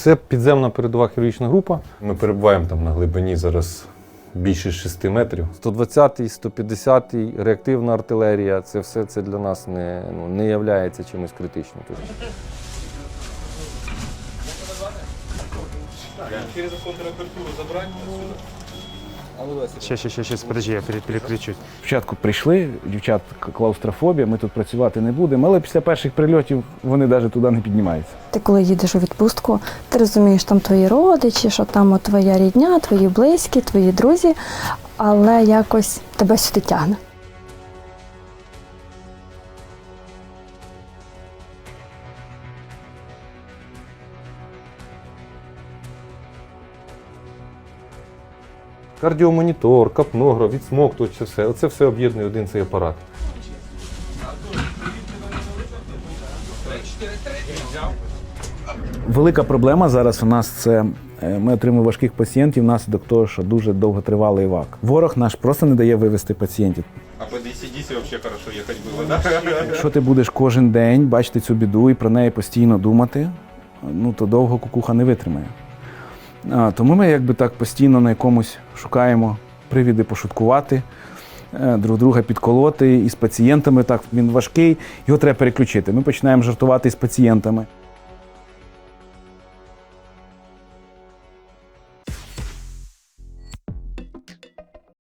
Це підземна передова хірургічна група. Ми перебуваємо там на глибині зараз більше 6 метрів. 120-й, 150-й, реактивна артилерія це все це для нас не, ну, не є чимось критичним. Тобто Ще, ще, ще, ще, подожди, я пере- переключусь. Спочатку прийшли, дівчат клаустрофобія, ми тут працювати не будемо, але після перших прильотів вони навіть туди не піднімаються. Ти коли їдеш у відпустку, ти розумієш, там твої родичі, що там твоя рідня, твої близькі, твої друзі, але якось тебе сюди тягне. Кардіомонітор, капнограф, відсмоктувач, це все. Оце все об'єднує один цей апарат. Велика проблема зараз у нас це е, ми отримуємо важких пацієнтів внаслідок того, що дуже довго тривалий івак. Ворог наш просто не дає вивезти пацієнтів. А по DC-DC вообще хорошо ехать было, да? Якщо ти будеш кожен день бачити цю біду і про неї постійно думати, ну то довго кукуха не витримає. Тому ми якби так постійно на якомусь шукаємо привіди пошуткувати, е, друг друга підколоти і з пацієнтами так він важкий, його треба переключити. Ми починаємо жартувати з пацієнтами.